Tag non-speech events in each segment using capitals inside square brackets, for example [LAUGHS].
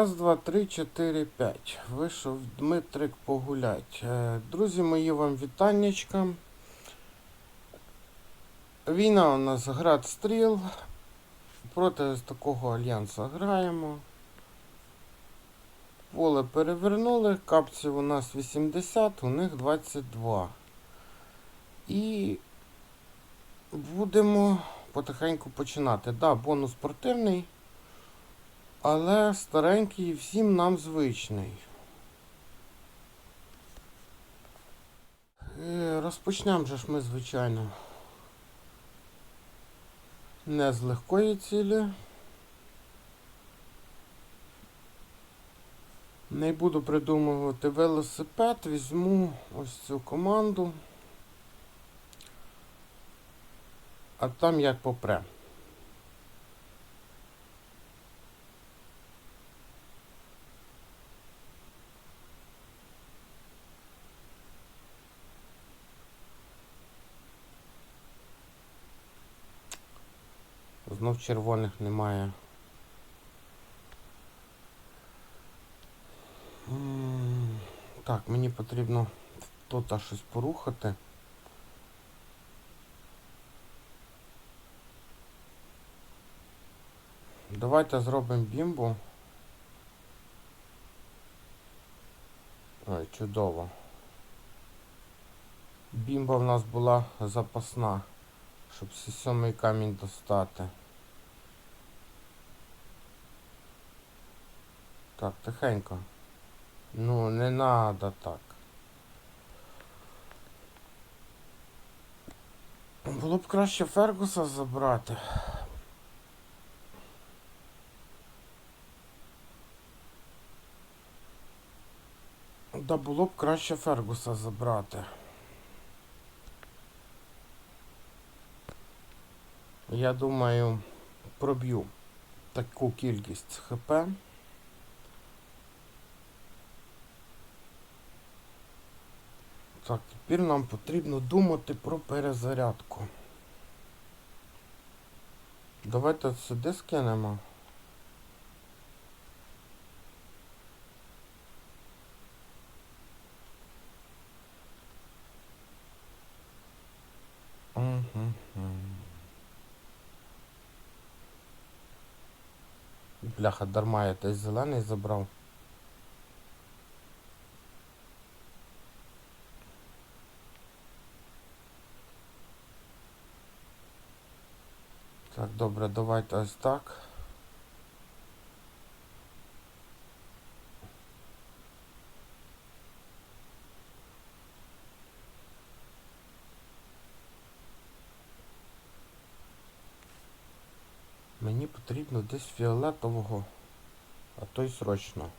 Раз, два, три, чотири, п'ять. Вийшов Дмитрик погулять. Е, Друзі мої вам вітаннячка. Війна у нас град стріл. Проти такого альянсу граємо. Поле перевернули, капців у нас 80, у них 22. І будемо потихеньку починати. Да, бонус спортивний. Але старенький всім нам звичний. Е, Розпочнемо же ж ми, звичайно. Не з легкої цілі. Не буду придумувати велосипед, візьму ось цю команду. А там як попре. Червоних немає. Так, мені потрібно тут щось порухати. Давайте зробимо бімбу. Ой, чудово. Бімба в нас була запасна, щоб сьомий камінь достати. Так, тихенько. Ну, не надо так. Було б краще Фергуса забрати. Да було б краще Фергуса забрати. Я думаю, проб'ю таку кількість ХП. Так, тепер нам потрібно думати про перезарядку. Давайте сюди скинемо. Бляха, дарма я той зелений забрав. Так, добре, давайте ось так. Мені потрібно десь фіолетового, а то й срочно.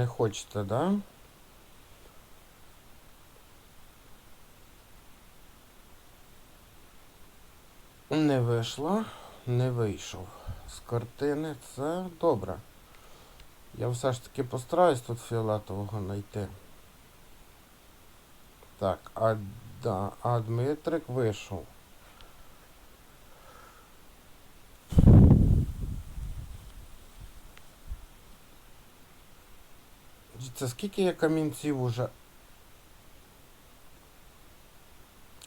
Не хочете, да? Не вийшла, не вийшов. З картини це добре. Я все ж таки постараюсь тут фіолетового знайти. Так, а, да, а Дмитрик вийшов. Це скільки я камінців уже?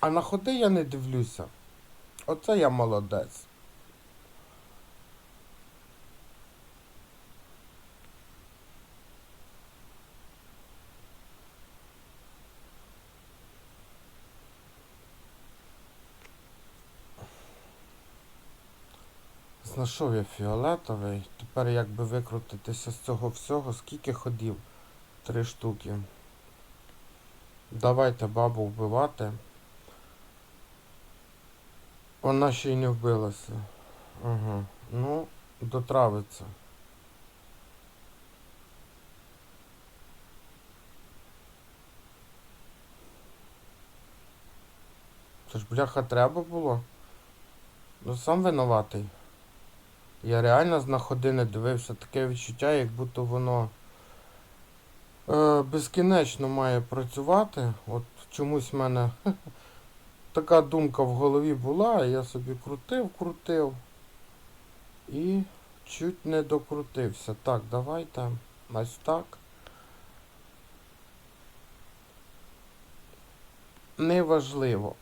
А на ходи я не дивлюся. Оце я молодець. Знайшов я фіолетовий. Тепер як би викрутитися з цього всього, скільки ходів? Три штуки. Давайте бабу вбивати. Вона ще й не вбилася. Ага. Ну, дотравиться. Це ж бляха треба було. Ну сам винуватий. Я реально з находи не дивився таке відчуття, як будто воно безкінечно має працювати. От чомусь в мене [LAUGHS] така думка в голові була, я собі крутив, крутив і чуть не докрутився. Так, давайте ось так. Неважливо,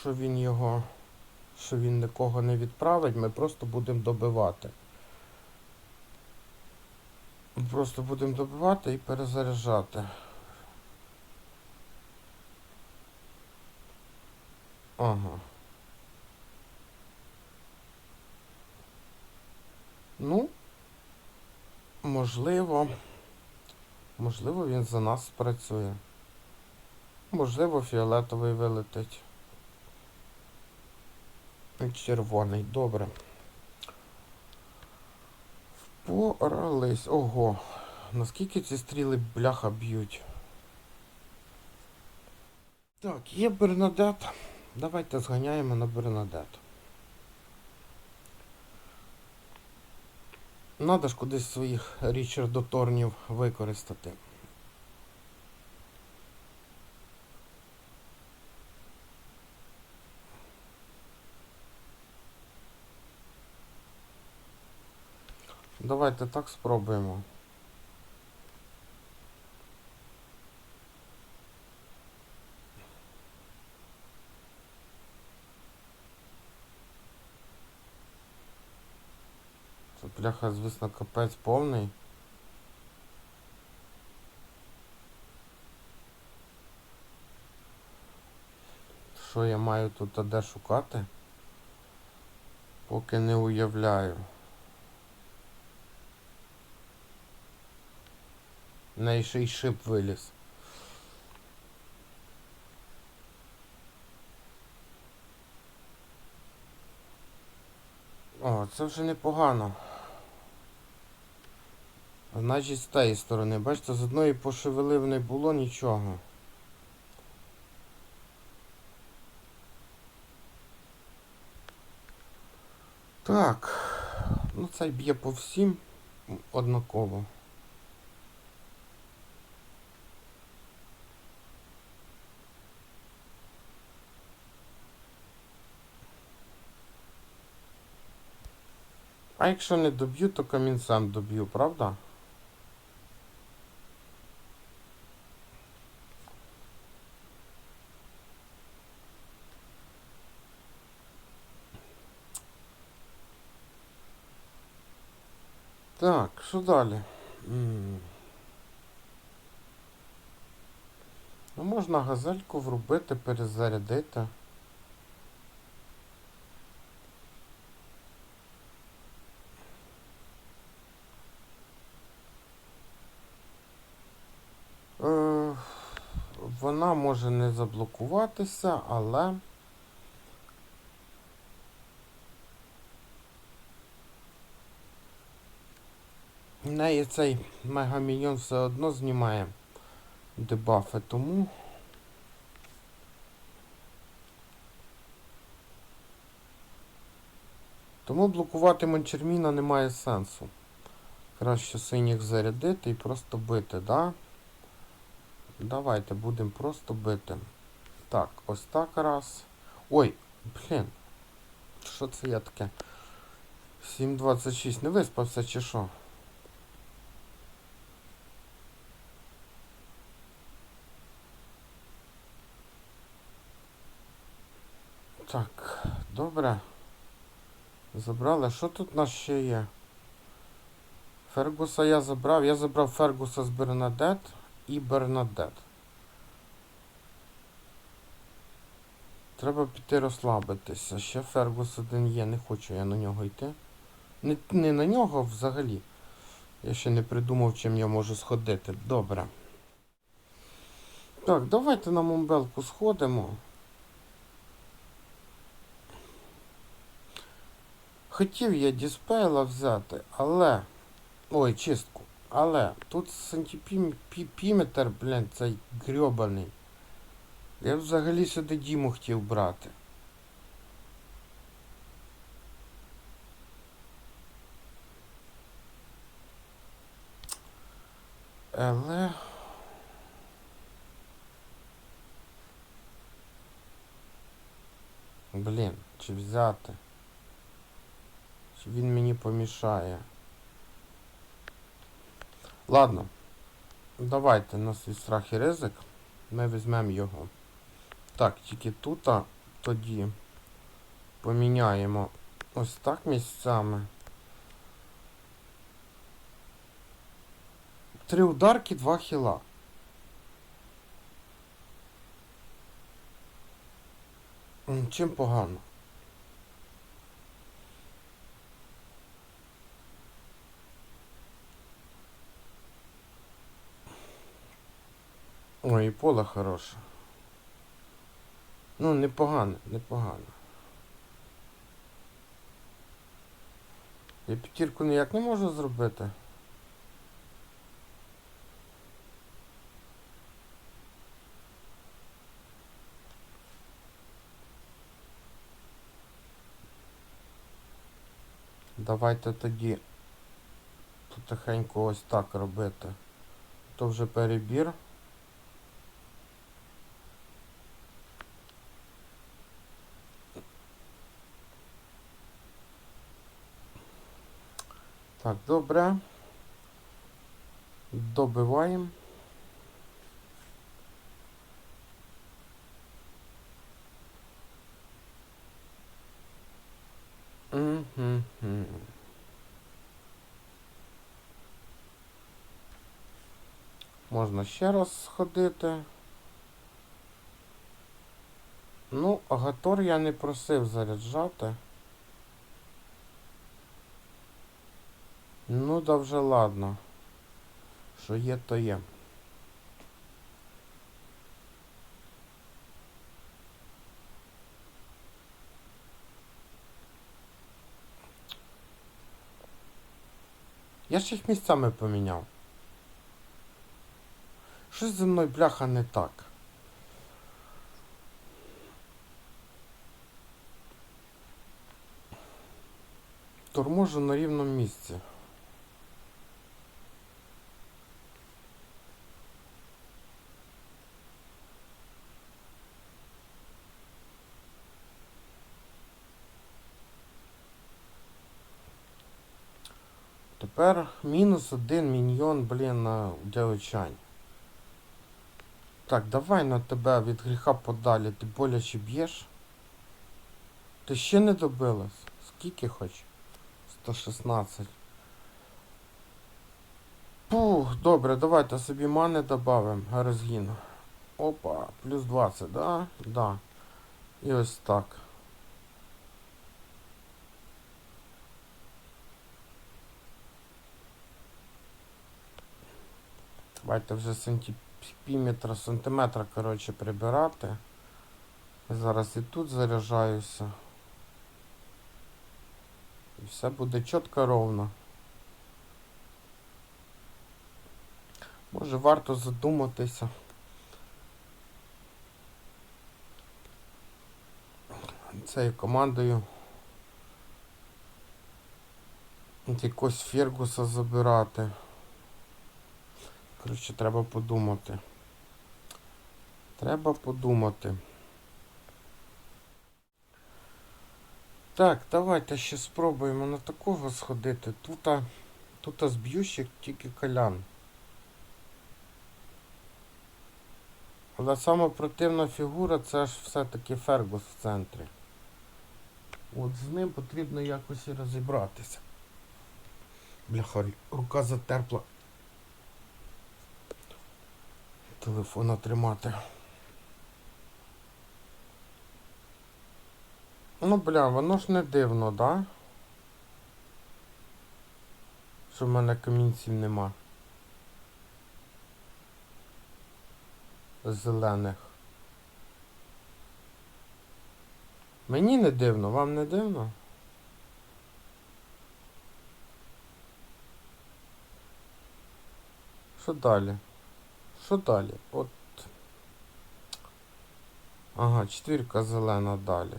що він його, що він нікого не відправить, ми просто будемо добивати. Просто будемо добивати і перезаряджати. Ага. Ну, можливо, можливо, він за нас спрацює. Можливо, фіолетовий вилетить. Червоний, добре. Впорались. Ого. Наскільки ці стріли бляха б'ють? Так, є Бернадет. Давайте зганяємо на Бернадет. Надо ж кудись своїх Річардоторнів використати. Давайте так спробуємо. Це бляха, звісно, капець повний. Що я маю тут а де шукати? Поки не уявляю. Неї ще й шип виліз. О, це вже непогано. Значить, з тієї сторони, бачите, з одної пошевелив не було нічого. Так, ну цей б'є по всім однаково. А якщо не доб'ю, то камінцем доб'ю, правда? Так, що далі? Ну, можна газельку врубити, перезарядити. Е, Вона може не заблокуватися, але. В неї цей мегаміньон все одно знімає дебафи, тому. Тому блокувати Мончерміна немає сенсу. Краще синіх зарядити і просто бити, да? Давайте будемо просто бити. Так, ось так раз. Ой, блін. Що це я таке? 7.26. Не виспався чи що? Так, добре. Забрали. Що тут у нас ще є? Фергуса я забрав. Я забрав Фергуса з Бернадет і Бернадет. Треба піти розслабитися. Ще Фергус один є, не хочу я на нього йти. Не, не на нього взагалі. Я ще не придумав, чим я можу сходити. Добре. Так, давайте на Момбелку сходимо. Хотів я діспейла взяти, але... Ой, чистку. Але тут сантіпіметр, блін, цей грьобаний. Я взагалі сюди Діму хотів брати. Але... Блін, чи взяти? Чи він мені помішає? Ладно. Давайте на свій страх і ризик. Ми візьмемо його. Так, тільки тут тоді поміняємо ось так місцями. Три ударки, два хіла. Чим погано? Поле хороше. Ну, непогано, непогано. Я п'ятірку ніяк не можу зробити. Давайте тоді потихеньку ось так робити. То вже перебір. Так, добре. Добиваємо. Можна ще раз сходити. Ну, Агатор я не просив заряджати. Ну, да вже ладно. Що є, то є. Я ж їх місцями поміняв. Щось зі мною бляха не так. Торможу на рівному місці. Тепер мінус один міньйон, блін, на дявичань. Так, давай на тебе від гріха подалі. Ти боляче б'єш? Ти ще не добилась? Скільки хоч? 116. Пух, добре, давайте собі мани додамо. Розгін. Опа, плюс 20, да? Да. І ось так. Давайте вже сантиметра, сантиметра, коротше, прибирати. Зараз і тут заряджаюся. І все буде чітко ровно. Може варто задуматися. Цією командою. Якось Фергуса забирати. Коротше, треба подумати. Треба подумати. Так, давайте ще спробуємо на такого сходити. Тут, тут зб'ющик тільки колян. Але сама противна фігура це ж все-таки Фергус в центрі. От з ним потрібно якось і розібратися. Бляха, рука затерпла. Телефона тримати. Ну, бля, воно ж не дивно, да? Що в мене камінців нема. Зелених. Мені не дивно, вам не дивно? Що далі? Що далі? От. Ага, четвірка зелена далі.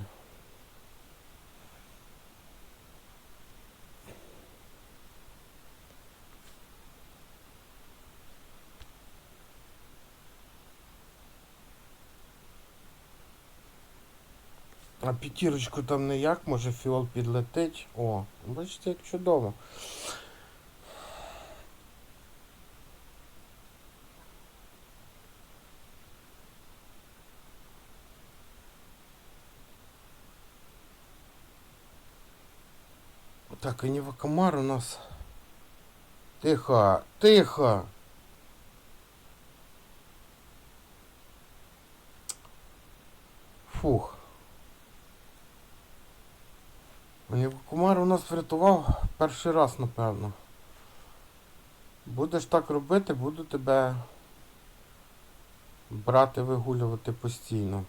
А п'ятірочку там ніяк, може фіол підлетить. О, бачите, як чудово. Так, Аніва Комар у нас. Тихо, тихо. Фух. Комар у нас врятував перший раз, напевно. Будеш так робити, буду тебе брати вигулювати постійно.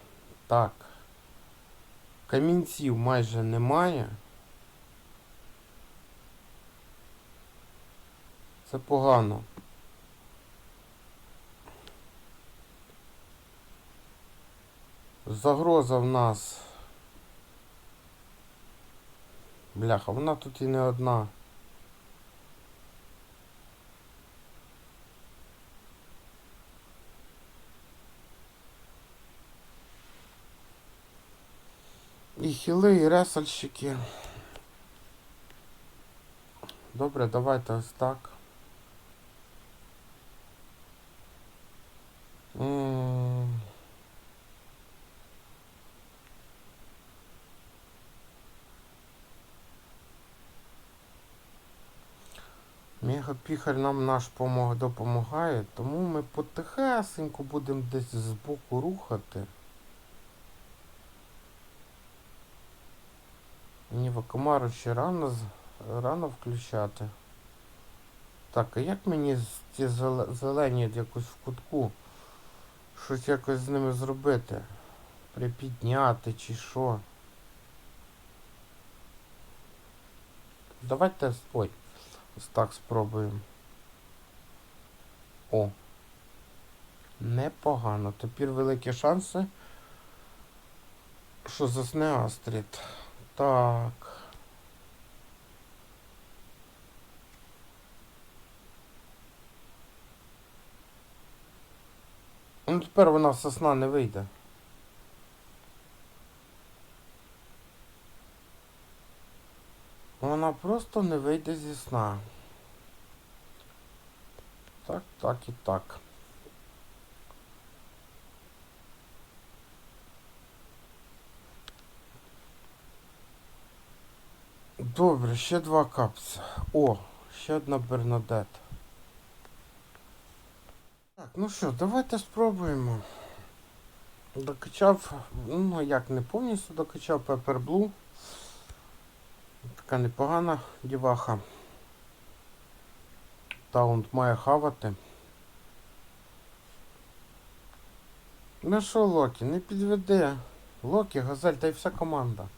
Так. Камінців майже немає. Це погано. Загроза в нас. Бляха, вона тут і не одна. І хіли, і ресальщики. Добре, давайте ось так. Мегапіхаль нам наш помог, допомагає, тому ми потихесеньку будемо десь збоку рухати. Мені Вакамару ще рано, рано включати. Так, а як мені ці зеле- зелені якось в кутку? Щось якось з ними зробити? Припідняти чи що? Давайте. Ой, ось так спробуємо. О. Непогано. Тепер великі шанси. Що засне Астрід. Так. Ну тепер вона сосна не вийде. Вона просто не вийде зі сна. Так, так і так. Добре, ще два капса. О, ще одна Бернадет. Ну що, давайте спробуємо. Докачав, ну як не повністю докачав Pepper Blue. Така непогана діваха. Таунт має хавати. Ну що, Локі, не підведе. Локі, Газель, та й вся команда.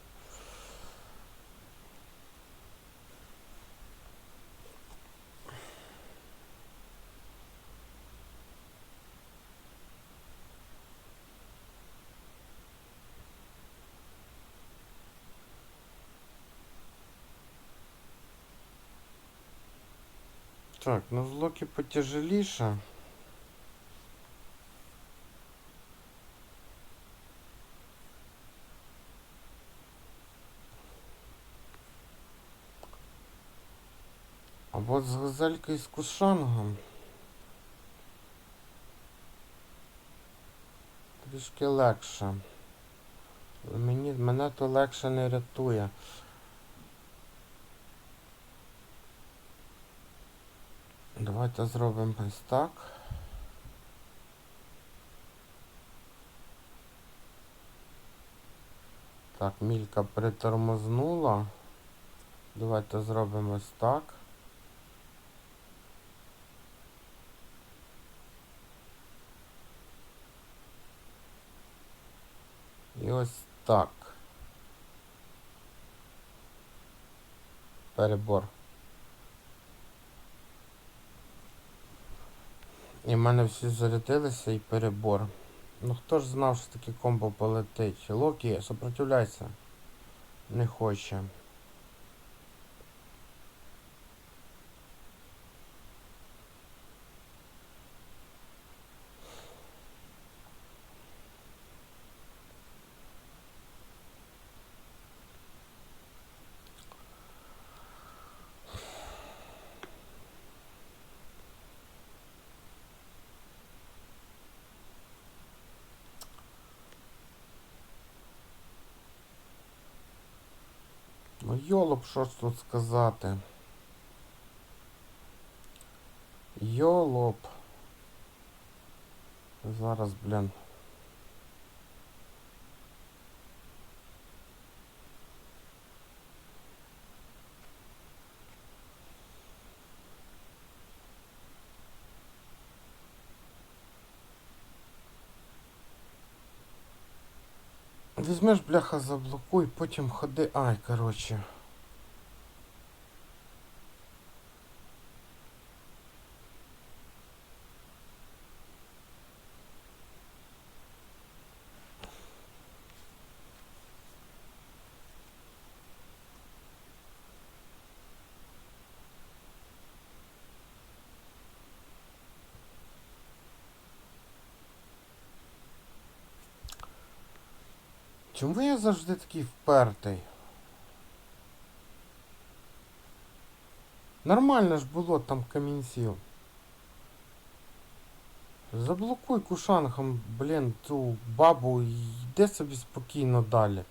Так, ну з Локі потяжеліше. А от з газелькою з кушангом. Трішки легше. Мені, мене то легше не рятує. Давайте зробимо ось так. Так, мілька притормознула. Давайте зробимо ось так. І ось так. Перебор. І в мене всі зарядилися і перебор. Ну хто ж знав, що таке комбо полетить? Локі, сопротивляйся. Не хоче. Ну йолоп, що ж тут сказати? Йолоп. Зараз, блін. Візьмеш, бляха, заблокуй, потім ходи. Ай, коротше. Чому я завжди такий впертий? Нормально ж було там камінців. Заблокуй кушангом, блін, ту бабу і йди собі спокійно далі.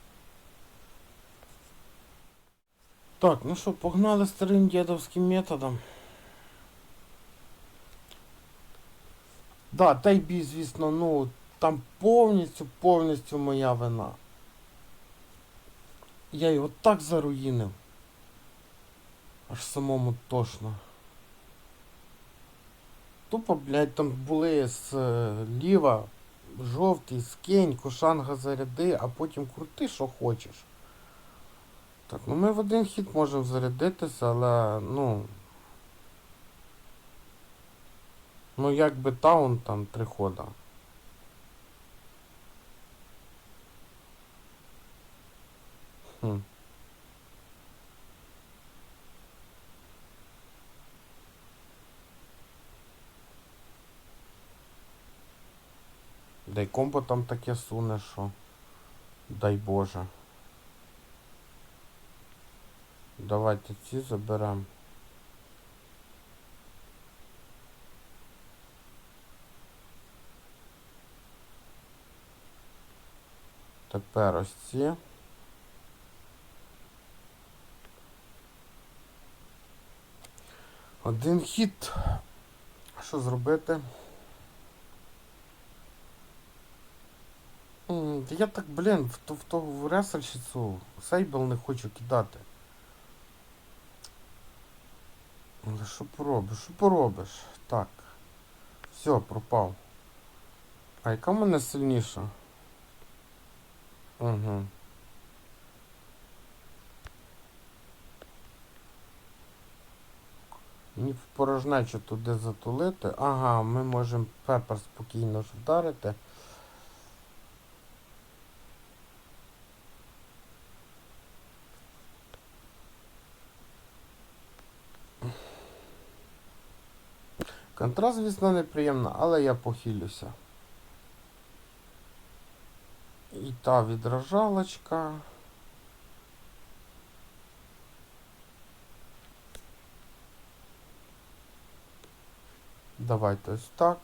Так, ну що, погнали старим дідовським методом. Да, дай бій, звісно, ну, там повністю, повністю моя вина. Я його так заруїнив. Аж самому тошно. Тупо, блядь, там були з е, ліва, жовтий, скинь, кошанга заряди, а потім крути, що хочеш. Так, ну ми в один хід можемо зарядитися, але, ну. Ну якби таун там три хода. Дай комбо там таке суне, що. Дай Боже. Давайте ці заберемо. Тепер ось ці. Один хід. Що зробити? Я так, блін, в ту в в ресельщицю сейбл не хочу кидати. Але що поробиш? Що поробиш? Так. Все, пропав. А яка в мене сильніша? Угу. Мені в порожнечу туди затулити. Ага, ми можемо пепер спокійно ж вдарити. Контраст, звісно, неприємно, але я похилюся. І та відражалочка. Давайте ось так.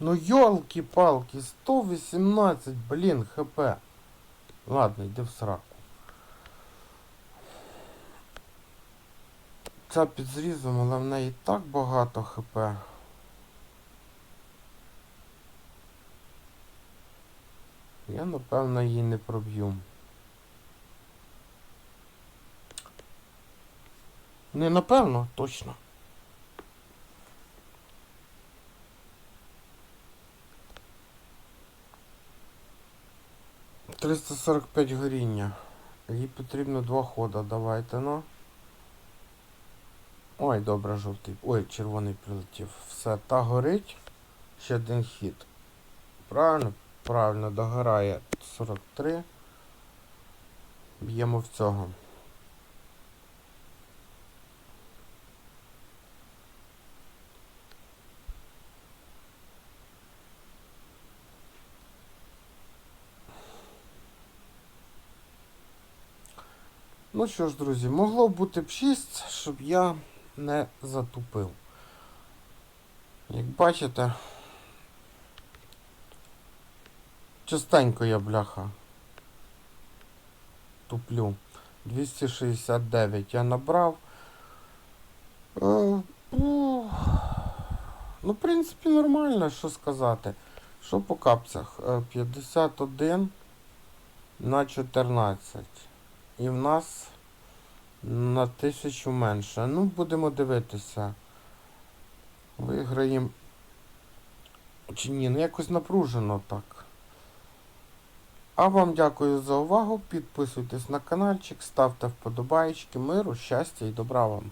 Ну ёлки-палки, 118, блин, хп. Ладно, йди в сраку. Ця під зрізом, але в неї так багато хп. Я напевно її не проб'ю. Не напевно, точно. Триста сорок п'ять горіння. Їй потрібно два хода. Давайте, ну. Ой, добре, жовтий. Ой, червоний прилетів. Все, та горить. Ще один хід. Правильно? Правильно, догорає 43. Б'ємо в цього. Ну що ж, друзі, могло бути б 6, щоб я не затупив. Як бачите, частенько я бляха туплю. 269 я набрав. Е, ну, ну, в принципі, нормально, що сказати. Що по капцях? Е, 51 на 14. І в нас на 1000 менше. Ну, будемо дивитися. Виграємо. Чи ні, ну якось напружено так. А вам дякую за увагу. Підписуйтесь на каналчик, ставте вподобайки, миру, щастя і добра вам.